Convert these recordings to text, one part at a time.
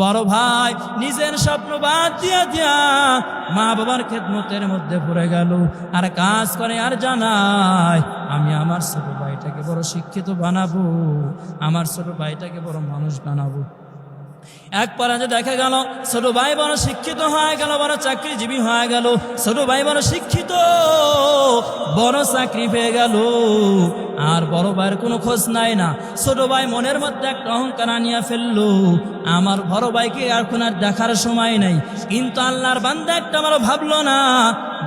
বড় ভাই, নিজের স্বপ্ন বাদ দিয়া দিয়া মা বাবার খেদমতের মধ্যে পড়ে গেল। আর কাজ করে আর জানায়, আমি আমার ছোট ভাইটাকে বড় শিক্ষিত বানাবো, আমার ছোট ভাইটাকে বড় মানুষ বানাবো। এক পরাজে দেখা গেল, ছোট ভাই বড় শিক্ষিত হয়ে গেল, বড় চাকরিজীবী হয়ে গেল। ছোট ভাই বড় শিক্ষিত, বড় চাকরি পেয়ে গেল। আর বড় ভাইয়ের কোনো খোঁজ নাই না। ছোট ভাই মনের মধ্যে একটা অহংকার আনিয়া ফেলল। আমার বড় ভাইকে আর কোন আর দেখার সময় নাই। কিন্তু আল্লাহর বান্দা একটা আমার ভাবলো না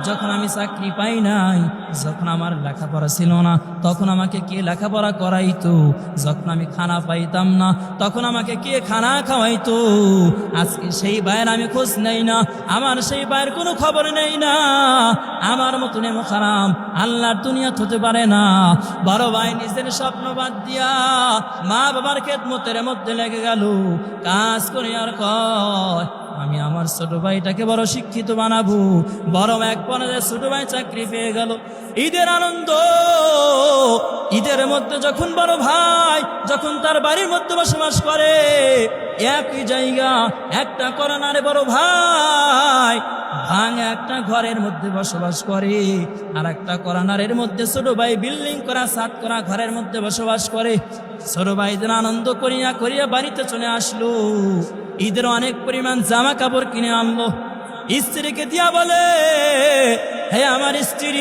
যখন আমি চাকরি পাই নাই, যখন আমার লেখাপড়া ছিল না, তখন আমাকে কে লেখাপড়া করাইতো? যখন আমি খানা পাইতাম না, তখন আমাকে কে খানা খাওয়াইতো? আজকে সেই ভাইয়ের আমি খোঁজ নেই না, আমার সেই ভাইয়ের কোনো খবর নেই না। আমার মতন এমন খারাম আল্লাহর দুনিয়া হতে পারে না। বড় ভাই নিজের স্বপ্ন বাদ দিয়া মা বাবার খেদমতের মধ্যে লেগে গেল। কাজ করে আর কয় আমি আমার ছোট ভাইটাকে বড় শিক্ষিত বানাবো। বড় এক পনেরো ছোট ভাই চাকরি পেয়ে গেল। ঈদের আনন্দ, ঈদের মধ্যে যখন বড় ভাই যখন তার বাড়ির মধ্যে বসবাস করে, একই জায়গা, একটা করোনারে বড় ভাই ভাঙা একটা ঘরের মধ্যে বসবাস করে, আর একটা করোনারের মধ্যে ছোট ভাই বিল্ডিং করা সাত করা, ঘরের মধ্যে বসবাস করে। ছোট ভাইদের আনন্দ করিয়া করিয়া বাড়িতে চলে আসলো। ঈদের অনেক পরিমাণ জামা কাপড় কিনে আনলো। স্ত্রীকে দিয়া বলে, হে আমার স্ত্রী,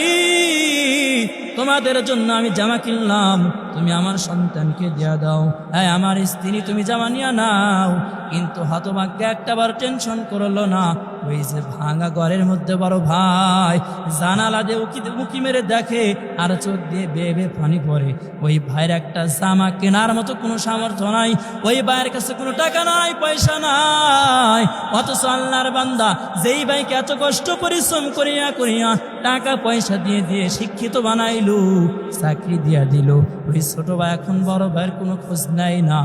তোমাদের জন্য আমি জামা কিনলাম। তুমি আমার সন্তানকে দিয়া দাও। হ্যাঁ আমার স্ত্রী, তুমি জামা নিয়ে নাও। কিন্তু হতভাগ্যে একটাবার টেনশন করল না। ওই যে ভাঙা ঘরের মধ্যে বড় ভাই জানালা দিয়ে উকি উকি মেরে দেখে আর চোখ দিয়ে বেয়ে বেয়ে পানি পরে ওই ভাইয়ের একটা জামা কেনার মতো কোনো সামর্থ্য নাই। ওই ভাইয়ের কাছে কোনো টাকা নাই, পয়সা নাই। অথচ আল্লাহর বান্দা, যেই ভাইকে এত কষ্ট পরিশ্রম করিয়া করিয়া টাকা পয়সা দিয়ে দিয়ে শিক্ষিত বানাইলো, চাকরি দিয়া দিল। ওই ছোট ভাই এখন বড় ভাইয়ের কোনো খোঁজ নাই না।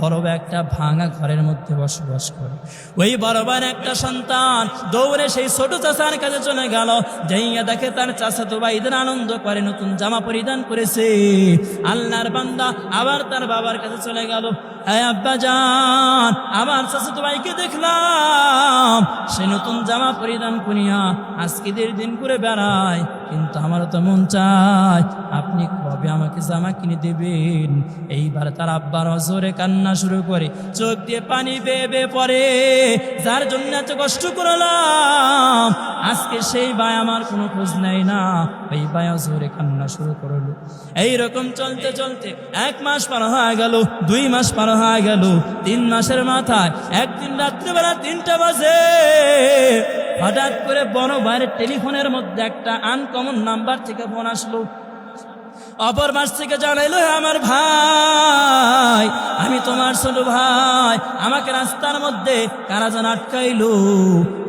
বড় ভাই একটা ভাঙা ঘরের মধ্যে বসবাস করে। ওই বড় ভাইয়ের একটা সন্তান দৌড়ে সেই ছোট চাচার কাছে চলে গেল। যাইয়া দেখে তার চাচা তো ভাইদের আনন্দ করে, নতুন জামা পরিধান করেছে। আল্লাহর বান্দা আবার তার বাবার কাছে চলে গেল। আব্বা আমার চাচাতো ভাইকে দেখলাম। সে নতুন জামা পরিধান করিয়া আজকেদের দিন করে বেড়ায় কিন্তু আমার তো মন চায়, আপনি কবে আমাকে জামা কিনে দেবেন? এইবার তার আব্বার অজরে কান্না শুরু করে, চোখ দিয়ে পানি বেয়ে পড়ে, যার জন্য এত কষ্ট করলাম। আজকে সেই ভাই আমার কোনো খোঁজ নেয় না, ওই ভাই অজরে কান্না শুরু করল। এইরকম চলতে চলতে এক মাস পার হয়ে গেল, দুই মাস পার হয়ে গেল, তিন মাসের মাথায় একদিন রাত্রিবেলা তিনটা বাজে। হঠাৎ করে বড় ভাইয়ের টেলিফোনের মধ্যে একটা আনকমন নাম্বার থেকে ফোন আসলো। অপর মাস থেকে জানাইলো আমার ভাই, আমি তোমার ছোট ভাই, আমাকে রাস্তার মধ্যে কারা যেন আটকাইলো?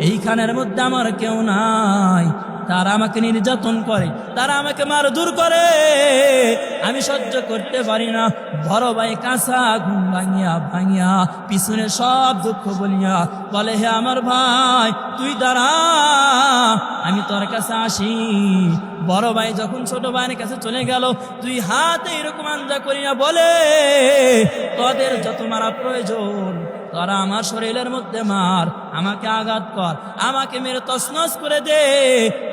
এইখানের মধ্যে আমার কেউ নাই। তারা আমাকে নির্যাতন করে, তারা আমাকে মারধর করে। আমি সহ্য করতে পারি না। বড় ভাই কাঁচা ঘুম ভাঙিয়া ভাঙিয়া পিছনে সব দুঃখ বলিয়া বলে, হে আমার ভাই, তুই দাঁড়া, আমি তোর কাছে আসি। বড় ভাই যখন ছোট ভাইয়ের কাছে চলে গেল তুই হাতে এরকম আঞ্জা করিয়া বলে, তোদের যত মারা প্রয়োজন তোরা আমার শরীরের মধ্যে মার, আমাকে আঘাত কর, আমাকে মেরে তসনস করে দে।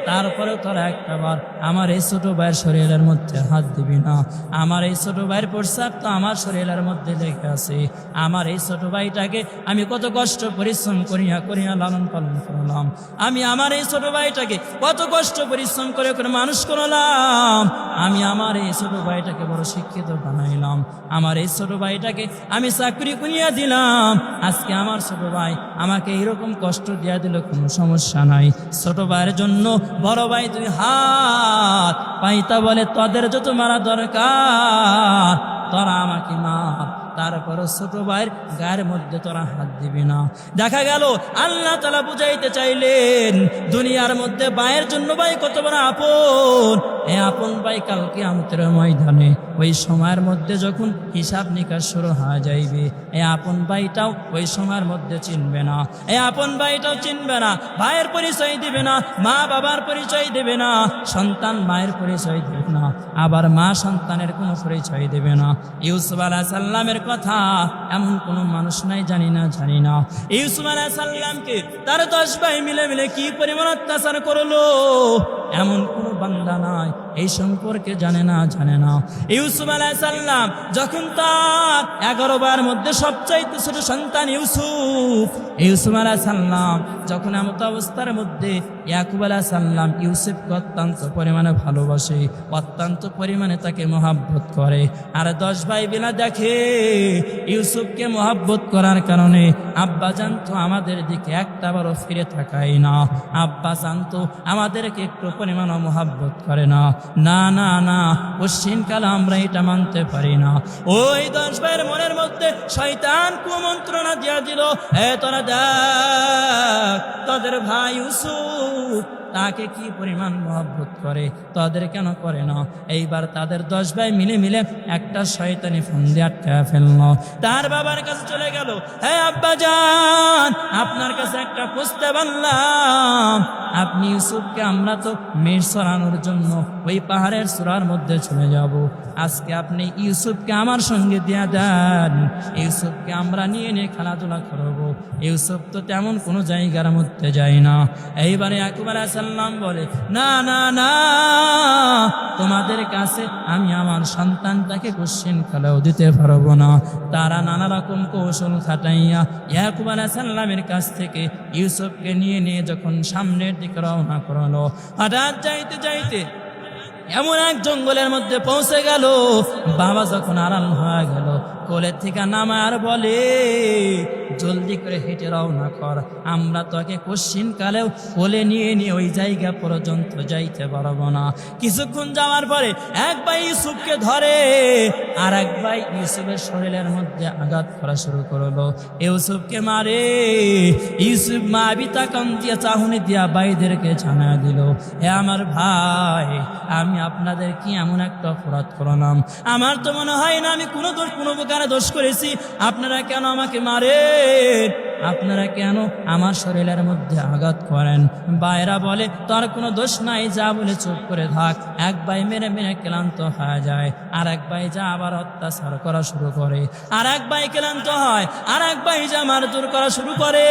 তারপরে তোরা একটা বার আমার এই ছোট ভাইয়ের শরীরের মধ্যে হাত দিবি না। আমার এই ছোট ভাইয়ের পোশাক তো আমার শরীরের মধ্যে লেগে আছে। আমার এই ছোট ভাইটাকে আমি কত কষ্ট, পরিশ্রম করিয়া করিয়া লালন পালন করলাম। আমি আমার এই ছোট ভাইটাকে কত কষ্ট, পরিশ্রম করে করে মানুষ করলাম। আমি আমার এই ছোট ভাইটাকে বড় শিক্ষিত বানাইলাম। আমার এই ছোট ভাইটাকে আমি চাকরি করিয়া দিলাম। আজকে আমার ছোট ভাই আমাকে এরকম কষ্ট দিয়া দিল, কোনো সমস্যা নাই। ছোট ভাইয়ের জন্য বড় ভাই তুই হাত। পাইতা বলে, তোদের যত মারা দরকার, তোরা আমাকে মার। তারপর ছোট ভাইয়ের গায়ের মধ্যে তোরা হাত দিবি না। দেখা গেল, আল্লাহ তালা বুঝাইতে চাইলেন, দুনিয়ার মধ্যে ভাইয়ের জন্য ভাই কত বড় আপন। এ আপন ভাই কালকে আমতের ময়দানে, ওই সময়ের মধ্যে যখন হিসাব নিকাশ শুরু হয়ে যাইবে, এ আপন ভাইটাও ওই সময়ের মধ্যে চিনবে না। এ আপন ভাইটাও চিনবে না, ভাইয়ের পরিচয় দিবে না মা বাবার পরিচয় দেবে না, সন্তান মায়ের পরিচয় দেবে না। আবার মা সন্তানের কোনো পরিচয় দেবে না। ইউসুফ আলাহ সাল্লামের কথা এমন কোনো মানুষ নাই, জানি না জানি না। ইউসুফ আলাহ সাল্লামকে তার দশ ভাই মিলে মিলে কি পরিমাণ অত্যাচার করল? এমন কোনো বান্দা নাই, এই সম্পর্কে জানে না জানে না। ইউসুফ আলাহ সাল্লাম যখন তার এগারো বার মধ্যে সবচাইতে ছোট সন্তান ইউসুফ ইউসুফ আলাহ সাল্লাম যখন এমত অবস্থার মধ্যে ইয়াকুব আলাহ সাল্লাম ইউসুফকে অত্যন্ত পরিমাণে ভালোবাসে, অত্যন্ত পরিমাণে তাকে মহাব্বত করে। আর দশ ভাই বিনা দেখে ইউসুফকে মহাব্বত করার কারণে আব্বা জানতো আমাদের দিকে একটা বারও ফিরে থাকাই না। আব্বা জানতো আমাদেরকে একটু পরিমাণ মোহাব্বত করে না। না না না পশ্চিমকালে আমরা এটা মানতে পারি না। ওই দশ ভাইয়ের মনের মধ্যে শয়তান কুমন্ত্রণা দিয়া দিল, এ তোরা দেখ, তোদের ভাই ইউসুফ তাকে কি পরিমাণ মহব্বত করে? তাদের কেন করে না? এইবার তাদের দশ ভাই মিলে মিলে একটা শয়তানি ফন্দি আটকা ফেলল। তার বাবার কাছে চলে গেল হ্যাঁ আব্বা যান আপনার কাছে একটা প্রস্তাব আনলাম আপনি ইউসুফকে আমরা তো মেষ সরানোর জন্য ওই পাহাড়ের সুরার মধ্যে চলে যাব। আজকে আপনি ইউসুফকে আমার সঙ্গে দিয়ে দেন। ইউসুফকে আমরা নিয়ে নিয়ে খেলাধুলা করব। ইউসুফ তো তেমন কোনো জায়গার মধ্যে যায় না। এইবারে সাল্লাম বলে, না না না, তোমাদের কাছে আমি আমার সন্তানটাকে কোশ্চেন খেলাও দিতে পারব না। তারা নানা রকম কৌশল খাটাইয়া ইয়াকুব আলাহ সাল্লামের কাছ থেকে ইউসুফকে নিয়ে নিয়ে যখন সামনের দিকে রওনা করল, হঠাৎ যাইতে যাইতে এমন এক জঙ্গলের মধ্যে পৌঁছে গেল, বাবা যখন আড়াল হয়ে গেল কোলের থেকে নামার বলে, জলদি করে হেঁটে রওনা কর। আমরা তোকে কোশ্চিন কালেও কোলে নিয়ে নিয়ে ওই জায়গা পর্যন্ত যাইতে পারব না। কিছুক্ষণ যাওয়ার পরে এক ভাই ইউসুফকে ধরে, আর এক ভাই ইউসুফের শরীরের মধ্যে আঘাত করা শুরু করল। ইউসুফকে মারে, ইউসুফ মা বিতা কাম দিয়া চাহুনি দিয়া ভাইদেরকে জানা দিল হে আমার ভাই, আমি আপনাদের কি এমন একটা অপরাধ করলাম? আমার তো মনে হয় না আমি কোনো দোষ কোনো প্রকারে দোষ করেছি? আপনারা কেন আমাকে মারেন? আপনারা কেন আমার শরীরের মধ্যে আঘাত করেন? বাইরা বলে, তার কোনো দোষ নাই, যা বলে চুপ করে থাক। এক ভাই মেরে মেরে ক্লান্ত হয়ে যায়, আর এক ভাই যা আবার অত্যাচার করা শুরু করে। আর এক ভাই ক্লান্ত হয়, আর এক ভাই যা মারধর করা শুরু করে।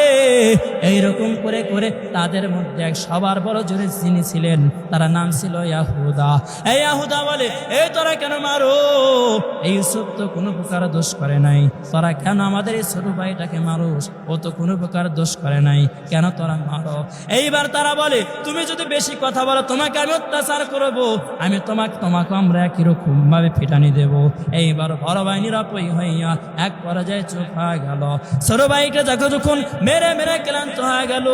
এইরকম করে করে তাদের মধ্যে এক সবার বড় জোরে যিনি ছিলেন, তার নাম ছিল ইয়াহুদা। এই ইয়াহুদা বলে এই তোরা কেন মারো? এই ইউসুফ তো কোনো প্রকার দোষ করে নাই। তোরা কেন আমাদের এই ছোট ভাইটাকে মারোস? তো কোনো প্রকার দোষ করে নাই। কেন তোরা মারো? এইবার তারা বলে, তুমি যদি বেশি কথা বলো, তোমাকে আমি অত্যাচার করব। আমি তোমাকে তোমাকে আমরা একই রকম ভাবে ফিটানি দেব। এইবার বড় ভাই নিরাপই হইয়া এক পর্যায়ে চুপ হয়ে গেল। ছোট ভাইটা যখন যখন মেরে মেরে ক্লান্ত হয়ে গেল,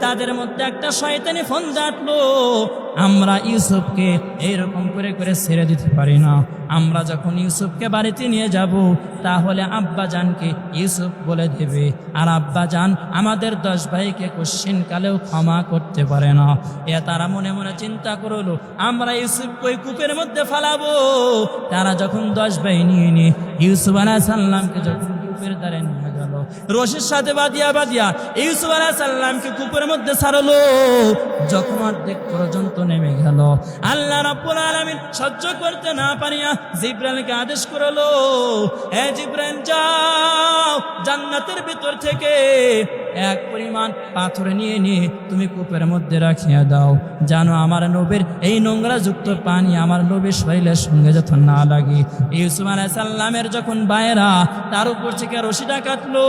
তাদের মধ্যে একটা শয়তানি ফোন জাটলো আমরা ইউসুফকে এইরকম করে করে ছেড়ে দিতে পারি না। আমরা যখন ইউসুফকে বাড়িতে নিয়ে যাব, তাহলে আব্বা জানকে ইউসুফ বলে দেবে। আর আব্বা জান আমাদের দশ ভাইকে কোশ্চিন কালেও ক্ষমা করতে পারে না। এ তারা মনে মনে চিন্তা করল, আমরা ইউসুফকে কূপের মধ্যে ফালাবো? তারা যখন দশ ভাই নিয়ে নিয়ে ইউসুফ আলাহ সাল্লামকে যখন কূপের গেল রশির সাথে বাদিয়া বাদিয়া ইউসুফ আলাহ সাল্লামকে কূপের মধ্যে সারলো যখন অর্ধেক পর্যন্ত নেমে গেল, আল্লাহ রাব্বুল আলামিন সহ্য করতে না পারিয়া জিব্রাইলকে আদেশ করল, হে জিব্রাইল, যাও, জান্নাতের ভিতর থেকে এক পরিমাণ পাথর নিয়ে নিয়ে তুমি কূপের মধ্যে রাখিয়া দাও। জানো আমার নবীর এই নোংরা যুক্ত পানি আমার নবীর শরীরের সঙ্গে যখন না লাগে। ইউসুফ আলাইহিস সাল্লামের যখন বায়রা তার উপর থেকে রশিটা কাটলো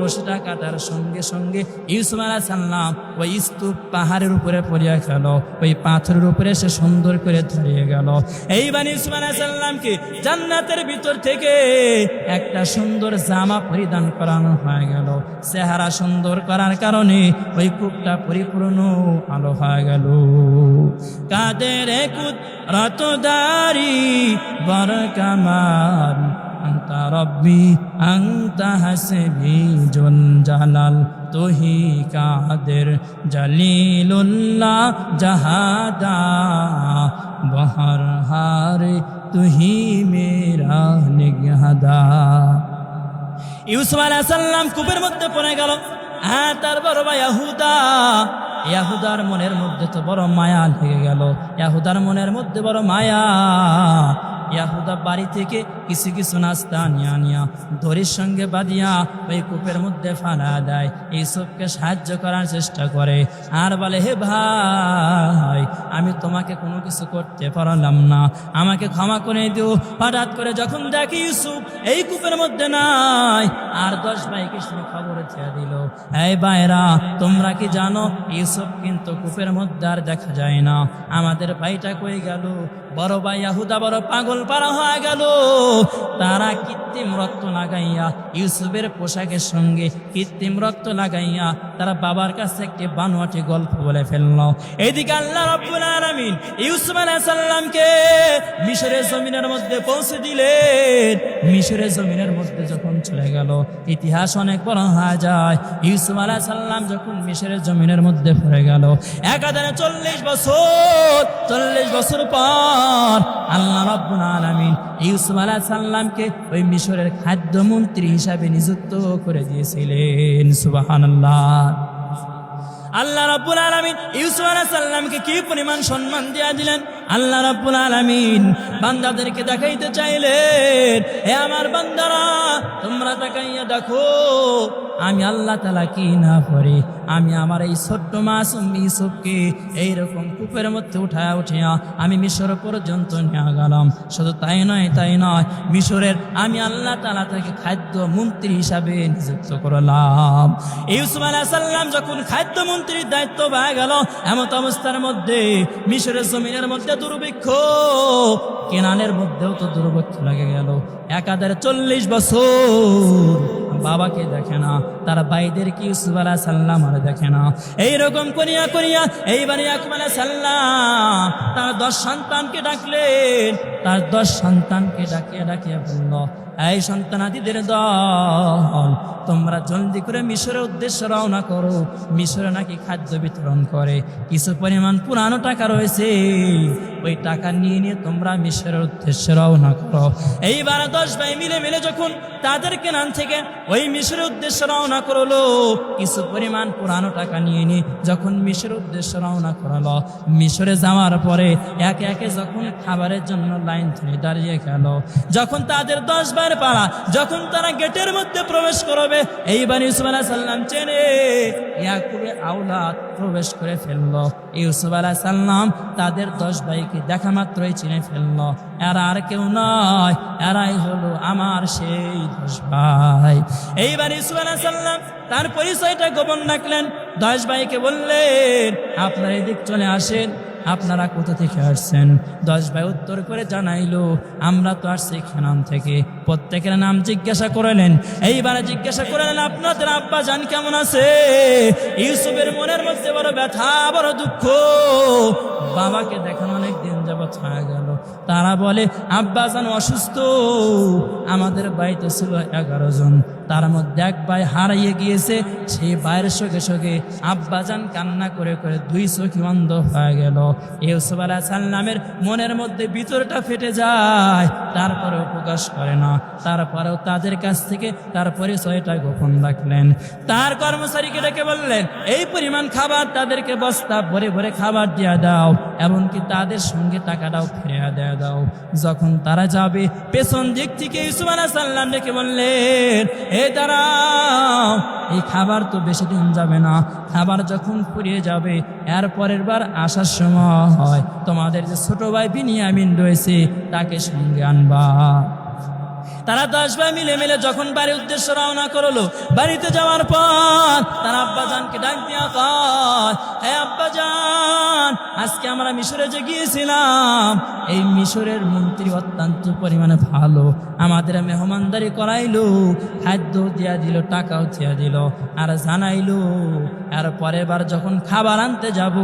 রশিটা কাটার সঙ্গে সঙ্গে ইউসুফ সাল্লাম ওই স্তূপ পাহাড়ের উপরে পড়িয়া গেল, ওই পাথরের উপরে সে সুন্দর করে ধরিয়ে গেল। এইবার ইউসুফ আলাইহিস সাল্লামকে জান্নাতের ভিতর থেকে একটা সুন্দর জামা পরিধান করানো হয়ে গেল। চেহারা তারা সুন্দর করার কারণে ওই কূপটা পরিপূর্ণ আলো হয়ে গেল। কাদের কুত রতদারি বর কামাল আন্তা রব্বি, আন্তা হাসবি জুল জালাল তোহি কাদের, জালিলুল্লাহ, জাহাদা, বহর হারে, তুহি মেরা নিগহাদা। ইউসুফ আলাহ সাল্লাম কূপের মধ্যে পড়ে গেল। হ্যাঁ তার বড় ভাই ইয়াহুদা, ইয়াহুদার মনের মধ্যে তো বড় মায়া লেগে গেল। ইয়াহুদার মনের মধ্যে বড় মায়া। ইয়াহুদা বাড়ি থেকে কিছু কিছু নাস্তা নিয়া নিয়া দড়ির সঙ্গে বাঁধিয়া ওই কূপের মধ্যে ফালা দেয়। এইসবকে সাহায্য করার চেষ্টা করে। আর বলে, হে ভাই, আমি তোমাকে কোনো কিছু করতে পারলাম না। আমাকে ক্ষমা করে দিও। হঠাৎ করে যখন দেখি ইউসুফ এই কূপের মধ্যে নাই, আর দশ ভাইকে সে খবর ছেড়ে দিল, এই ভাইরা তোমরা কি জানো, ইউসুফ কিন্তু কূপের মধ্যে আর দেখা যায় না। আমাদের ভাইটা কই গেল? বড় ভাই ইয়াহুদা, বড় পাগল পারা হয়ে গেল। তারা কৃত্রিম রক্ত লাগাইয়া ইউসুফের পোশাকের সঙ্গে কৃত্রিম রক্ত লাগাইয়া তারা বাবার কাছে একটি বানোয়াটি গল্প বলে ফেলল। এদিকে আল্লাহ রব্বুল আলমিন ইউসুফ আলাহ সাল্লামকে মিশরের জমিনের মধ্যে পৌঁছে দিলেন। মিশরের জমিনের মধ্যে যখন চলে গেল, ইতিহাস অনেক বড় হয়ে যায়। ইউসুফ আলাইহিস সালাম যখন মিশরের জমিনের মধ্যে পড়ে গেল, একাধারে চল্লিশ বছর চল্লিশ বছর পর আল্লাহ রব্বুল আলামিন ইউসুফ আলাইহিস সালামকে ওই মিশরের খাদ্যমন্ত্রী হিসাবে নিযুক্ত করে দিয়েছিলেন। সুবহানাল্লাহ। আল্লাহ রাব্বুল আলামিন ইউসুফ আলাইহিস সালামকে কি পরিমাণ সম্মান দিয়া দিলেন? আল্লাহ রাব্বুল আলামিন বান্দাদেরকে দেখাইতে চাইলেন হে আমার বান্দারা, তোমরা তাকাইয়া দেখো, আমি আল্লাহ তালা কি না করি? আমি আমার এই ছোট্ট মাসুম ইউসুফকে এইরকম কূপের মধ্যে উঠায়া উঠিয়া আমি মিশর পর্যন্ত নিয়ে গেলাম। শুধু তাই নয় তাই নয়, মিশরের আমি আল্লাহ তালা তাকে খাদ্য মন্ত্রী হিসাবে নিযুক্ত করলাম। ইউসুফ আলাহ সাল্লাম যখন খাদ্য মন্ত্রীর দায়িত্ব পাওয়া গেল, এমত অবস্থার মধ্যে মিশরের জমিনের মধ্যে দুর্ভিক্ষ। কেনানের মধ্যেও তো দুর্ভিক্ষ লাগে গেল। একাধারে চল্লিশ বছর। বাবাকে দেখে না, তার ভাইদের কি ইউসুফ সাল্লাম আর দেখে না। এইরকম করিয়া করিয়া এইবারে আলাহ সাল্লাম তার দশ সন্তানকে ডাকলেন। তার দশ সন্তানকে ডাকিয়া ডাকিয়া বলল এই সন্তানাদিদের দল, তোমরা জলদি করে মিশরের উদ্দেশ্যে রওনা করো। মিশরে নাকি খাদ্য বিতরণ করে, কিছু পরিমাণ পুরানো টাকা রয়েছে। ওই টাকা নিয়ে নিয়ে তোমরা মিশরের উদ্দেশ্যে রওনা করো। এইবার দশ ভাই মিলে মিলে যখন তাদের কেনান থেকে ওই মিশরের উদ্দেশ্যে রওনা করল, কিছু পরিমাণ পুরানো টাকা নিয়ে নিয়ে যখন মিশরের উদ্দেশ্যে রওনা করালো, মিশরে যাওয়ার পরে একে একে যখন খাবারের জন্য লাইন ধরে দাঁড়িয়ে গেল। যখন তাদের দশ বার পাড়া, যখন তারা গেটের মধ্যে প্রবেশ করবে, এইবার ইউসুফ আলাহ সাল্লাম চেনে ইয়াকুবে আউলাদ প্রবেশ করে ফেলল। ইউসুফ আলাহ সাল্লাম তাদের দশ ভাইকে দেখা মাত্রই চিনে ফেলল। এরা আর কেউ নয়, এরাই হলো আমার সেই দশ ভাই। এইবার ইসুয়ালাম তার পরিচয়টা গোপন রাখলেন। দশ ভাইকে বললেন, আপনার এদিক চলে আসেন। আপনারা কোথা থেকে আসছেন? দশ ভাই উত্তর করে জানাইলো, আমরা তো আসছি খেনান থেকে। প্রত্যেকের নাম জিজ্ঞাসা করলেন। এইবারে জিজ্ঞাসা করলেন, আপনাদের আব্বা জান কেমন আছে? ইউসুফের মনের মধ্যে বড় ব্যথা, বড় দুঃখ। বাবাকে দেখেন অনেক দিন যাবৎ হয়ে গেল। তারা বলে, আব্বা জান অসুস্থ। আমাদের বাড়িতে ছিল এগারো জন। তার মধ্যে এক ভাই হারাইয়ে গিয়েছে। সেই ভাইয়ের সঙ্গে সঙ্গে আব্বাজান কান্না করে করে দুই চোখি অন্ধ হয়ে গেল। ইউসুফ আলাহ সাল্লামের মনের মধ্যে ভিতরটা ফেটে যায়। তারপরেও প্রকাশ করে না। তারপরেও তাদের কাছ থেকে তার পরিচয়টা গোপন রাখলেন। তার কর্মচারীকে ডেকে বললেন, এই পরিমাণ খাবার তাদেরকে বস্তা ভরে ভরে খাবার দিয়ে দাও। এমনকি তাদের সঙ্গে টাকাটাও ফেরা দেয়া দাও। যখন তারা যাবে, পেছন দিক থেকে ইসুমান সাল্লাম ডেকে বললেন, এ দাঁড়াও, এই খাবার তো বেশি দিন যাবে না। খাবার যখন ফুরিয়ে যাবে, এর পরের বার আসার সময় হয়। তোমাদের যে ছোট ভাই বিনিয়ামিন রয়েছে, তাকে সঙ্গে আনবা। তারা দশ ভাই মিলে মিলে যখন বাড়ির উদ্দেশ্য রওনা করল। বাড়িতে যাওয়ার পর তার আব্বাজানকে ডাক দিয়া কয় হ্যাঁ আব্বাজান আজকে আমরা মিশরে যে গিয়েছিলাম, এই মিশরের মন্ত্রী অত্যন্ত পরিমাণে ভালো। আমাদের মেহমানদারি করাইলো, খাদ্য দিয়া দিল, টাকাও দিয়া দিল, আর জানাইলো, আর পরের বার যখন খাবার আনতে যাব,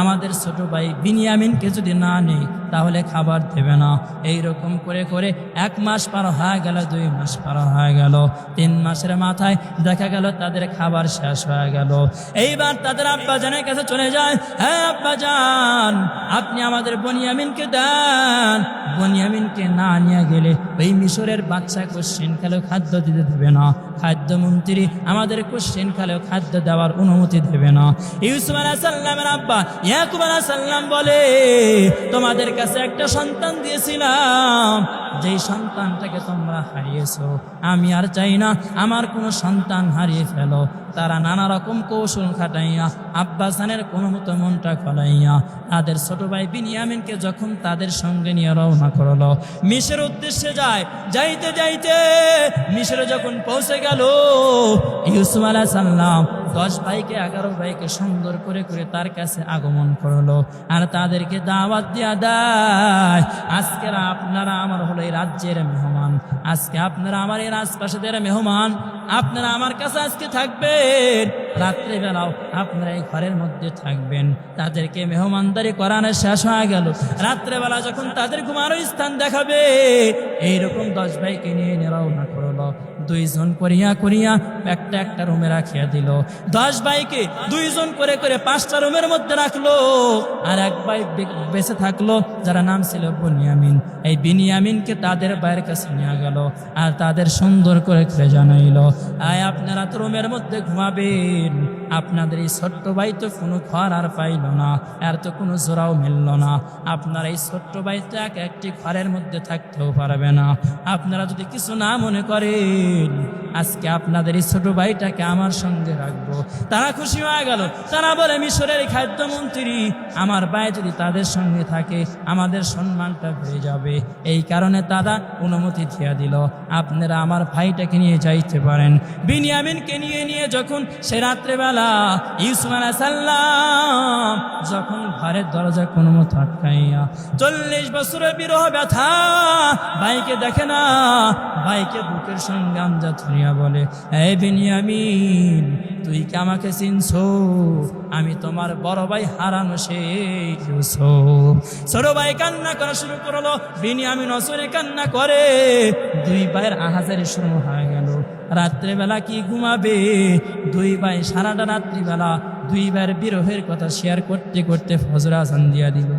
আমাদের ছোট ভাই বিনিয়ামিনকে যদি না নেই তাহলে খাবার দেবে না। এই রকম করে করে এক মাস পার হয়ে গেল, দুই মাস পার হয়ে গেল। তিন মাসের মাথায় দেখা গেল তাদের খাবার শেষ হয়ে গেল। এইবার তাদের আব্বাজানের কাছে চলে যায় হ্যাঁ আব্বাজান আপনি আমাদের বনিয়ামিনকে দেন। বনিয়ামিনকে না নিয়ে গেলে ওই মিশরের বাচ্চা কোশ্চিন খাদ্য দিতে দেবে না। খাদ্যমন্ত্রী, আমাদের কোশ্চেন খালেও খাদ্য দেওয়ার অনুমতি দেবে না। ইউসুফ আলাহ সাল্লামের আব্বা ইয়াকুব আলাহ সাল্লাম বলে, তোমাদের কাছে একটা সন্তান দিয়েছিলাম, যেই সন্তানটাকে তোমরা হারিয়েছো। আমি আর চাই না আমার কোনো সন্তান হারিয়ে ফেলো। তারা নানা রকম কৌশল খাটাইয়া, আব্বাসানের কোনো মতো মনটা খলাইয়া, তাদের ছোট ভাই বিনিয়ামিনকে যখন তাদের সঙ্গে নিয়ে রওনা করল মিশের উদ্দেশ্যে যায়, যাইতে যাইতে মিশরে যখন পৌঁছে গেল। ইউসুফ আলাহ সাল্লাম দশ ভাইকে, এগারো ভাইকে সুন্দর করে করে তার কাছে আগমন করল আর তাদেরকে দাওয়াত দিয়া দেয়, আজকের আপনারা আমার হলো এই রাজ্যের মেহমান, আজকে আপনারা আমার এই রাজপ্রাসাদের মেহমান, আপনারা আমার কাছে আজকে থাকবেন, রাত্রিবেলাও আপনারা এই ঘরের মধ্যে থাকবেন। তাদেরকে মেহমানদারি করানো শেষ হয়ে গেল। রাত্রেবেলা যখন তাদের ঘুমারও স্থান দেখাবে, এইরকম দশ ভাইকে নিয়ে রওনা দুইজন করিয়া করিয়া একটা একটা রুমে রাখিয়া দিল। দশ বাইকে দুইজন করে করে পাঁচটা রুমের মধ্যে রাখল আর এক ভাই বেঁচে থাকল, যারা নাম ছিল বনিয়ামিন। এই বিনিয়ামিনকে তাদের বাইরের কাছে নিয়ে গেল আর তাদের সুন্দর করে খেয়ে জানাইল, আয়, আপনারা তো রুমের মধ্যে ঘুমাবেন। আপনাদের এই ছোট্ট ভাই তো কোনো ঘর আর পাইল না, আর তো কোনো জোড়াও মিলল না। আপনারা এই ছোট্ট ভাই তো এক একটি ঘরের মধ্যে থাকতেও পারবে না। আপনারা যদি কিছু না মনে করেন আজকে আপনাদের এই ছোট ভাইটাকে আমার সঙ্গে রাখব। তারা খুশি হয়ে গেল। তারা বলে, মিশরের খাদ্যমন্ত্রী, আমার ভাই যদি তাদের সঙ্গে থাকে, আমাদের সম্মানটা বেড়ে যাবে। এই কারণে তারা অনুমতি দিয়া দিল। আপনারা আমার ভাইটাকে নিয়ে যাইতে পারেন। বিনিয়ামিনকে নিয়ে নিয়ে যখন সে রাত্রেবেলা আলাহ সাল্লাম যখন ঘরের দরজা কোনো মতো আটকাইয়া চল্লিশ বছরের বিরহ ব্যথা, ভাইকে দেখে না, ভাইকে বুকের সঙ্গে আমজা ধরিয়া বলে, এই বিনিয়ামিন, তুই কি আমাকে চিনছো? আমি তোমার বড় ভাই হারানো সেই ছোট ভাই কান্না করা শুরু করল, বিনিয়ামিন অসুরে কান্না করে, দুই ভাইয়ের আহাজারি শুরু হয়ে গেল। রাত্রেবেলা কি ঘুমাবে? দুই ভাই সারাটা রাত্রিবেলা দুই ভাইয়ের বিরহের কথা শেয়ার করতে করতে ফজর আসান দিয়া দিল।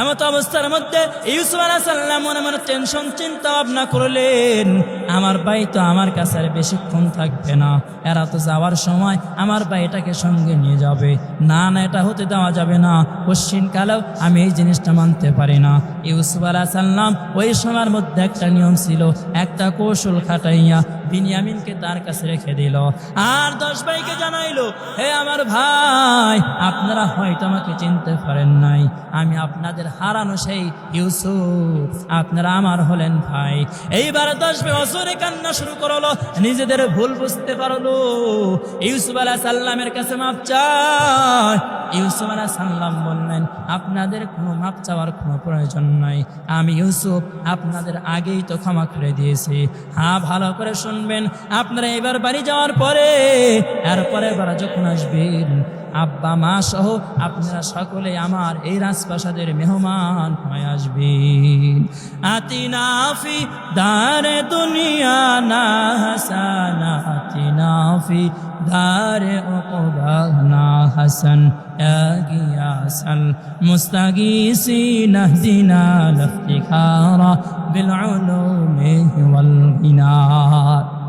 এমত অবস্থার মধ্যে ইউসুফ আলাহ সাল্লাম মনে মনে টেনশন, চিন্তা ভাবনা করলেন, আমার ভাই তো আমার কাছে আর বেশিক্ষণ থাকবে না। এরা তো যাওয়ার সময় আমার ভাইটাকে সঙ্গে নিয়ে যাবে। না না, এটা হতে দেওয়া যাবে না। পশ্চিমকালেও আমি এই জিনিসটা মানতে পারি না। ইউসুফ আলাহ সাল্লাম ওই সময়ের মধ্যে একটা নিয়ম ছিল, একটা কৌশল খাটাইয়া বিনিয়ামিনকে তার কাছে রেখে দিল। আর দশ ভাইকে জানাইলো, হে আমার ভাই, আপনারা হয়তো আমাকে চিনতে পারেন নাই, আমি আপনাদের হারানো সেই ইউসুফ, আপনারা আমার হলেন ভাই। এইবার দশ ভাই অসরে কান্না শুরু করল, নিজেদের ভুল বুঝতে পারল। ইউসুফ আলাহ সাল্লামের কাছে মাপ চায় ইউসুফ আলাহ সাল্লাম বললেন, আপনাদের কোনো মাপ চাওয়ার কোনো প্রয়োজন নাই। আমি ইউসুফ, আপনাদের আগেই তো ক্ষমা করে দিয়েছি। হ্যাঁ ভালো করে শুনবেন। আপনারা এবার বাড়ি যাওয়ার পরে এরপরে এবার যখন আসবেন, আব্বা, মা সহ আপনারা সকলে আমার এই রাজপ্রাসাদের মেহমান হয়ে আসবেন। আতিনাফি দারে দুনিয়া না হাসানা, আতিনাফি দারে ওকবা না হাসান। يا المستغيثين اهدنا الافتخار بالعلوم والغناء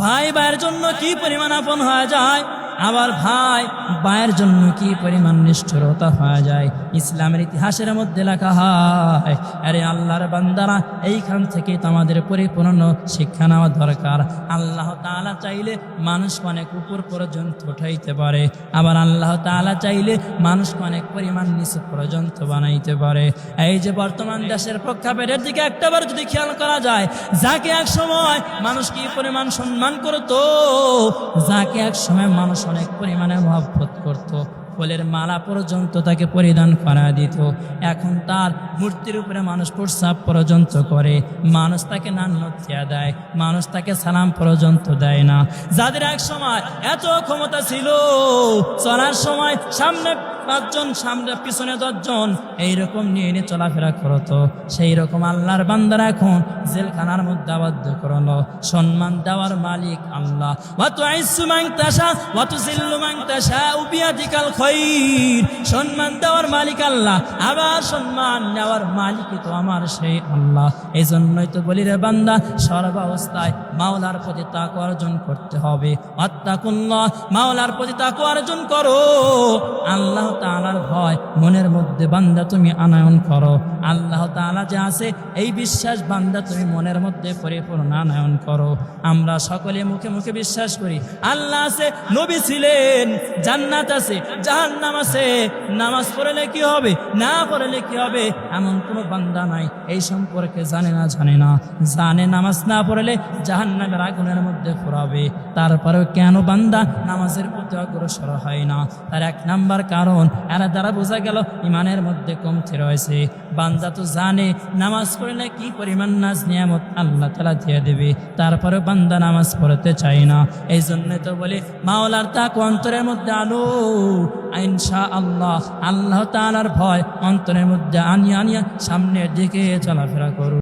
ভাই ভাইয়ের জন্য কি পরিমাণ আপন হয়ে যায় আবার ভাই, ভাইয়ের জন্য কি পরিমাণ নিষ্ঠুরতা হয়ে যায়? ইসলামের ইতিহাসের মধ্যে লেখা হয়, আরে আল্লাহর বান্দারা, এইখান থেকে তোমাদের পরিপূর্ণ শিক্ষা নেওয়া দরকার। আল্লাহ তাআলা চাইলে মানুষ অনেক উপর পর্যন্ত উঠাইতে পারে। আবার আল্লাহ তাআলা চাইলে মানুষ অনেক পরিমাণ নিচু পর্যন্ত বানাইতে পারে। এই যে বর্তমান দেশের প্রেক্ষাপটের দিকে একটাবার যদি খেয়াল করা যায়, যাকে এক সময় মানুষ কি পরিমাণ সম্মান করতো, যাকে এক সময় মানুষ অনেক পরিমাণে মহাব্বত করত। ফুলের মালা পর্যন্ত তাকে পরিধান করা দিত। এখন তার মূর্তির উপরে মানুষ প্রস্রাব পর্যন্ত করে। মানুষ তাকে নান্নথিয়া দেয় মানুষ তাকে সালাম পর্যন্ত দেয় না। যাদের এক সময় এত ক্ষমতা ছিল, চলার সময় সামনে পাঁচজন, সামনে পিছনে দশজন, এইরকম নিয়ে নিয়ে চলাফেরা করতো। সেই রকম আল্লাহর বান্দারা এখন জেলখানার মধ্যে আবদ্ধ করল। সম্মান দেওয়ার মালিক আল্লাহ। ওয়াতু আইসু মাং তাশা ওয়াতু জিল্লু মাং তাশা, উবিয়াদিকাল খাইর। সম্মান দেওয়ার মালিক আল্লাহ, আবার সম্মান নেওয়ার মালিক তো আমার সেই আল্লাহ। এই জন্যই তো বলি রে বান্দা, সর্বাবস্থায় মাওলার প্রতি তাক অর্জন করতে হবে। অত্যাকুল্লাহ মাওলার প্রতি তাক অর্জন করো। আল্লাহ তাআলার ভয়, মনের মধ্যে বান্দা তুমি আনায়ন করো। আল্লাহ তাআলা যে আছে, এই বিশ্বাস বান্দা তুমি মনের মধ্যে পরিপূর্ণ আনায়ন করো। আমরা সকলে মুখে মুখে বিশ্বাস করি, আল্লাহ আছে, নবী ছিলেন, জান্নাত আছে জাহান্নাম আছে নামাজ পড়লে কি হবে, না পড়লে কি হবে, এমন কোনো বান্দা নাই। এই সম্পর্কে জানে না জানে না। জানে নামাজ না পড়লে জাহান্নামের আগুনের মধ্যে পড়াবে তারপরেও কেন বান্দা নামাজের প্রতি অগ্রসর হয় না? তার এক নাম্বার কারণ, এরা দ্বারা বোঝা গেল ইমানের মধ্যে কমতি রয়েছে। বান্দা তো জানে নামাজ পড়লে কি পরিমাণ নাজ নিয়ামত আল্লাহ তালা দিয়ে দেবে। তারপরে বান্দা নামাজ পড়তে চায় না। এই জন্য তো বলে, মাওলার তাক অন্তরের মধ্যে আলো। ইনশা আল্লাহ আল্লাহ তালার ভয় অন্তরের মধ্যে আনিয়া আনিয়া সামনের দিকে চলাফেরা করুন।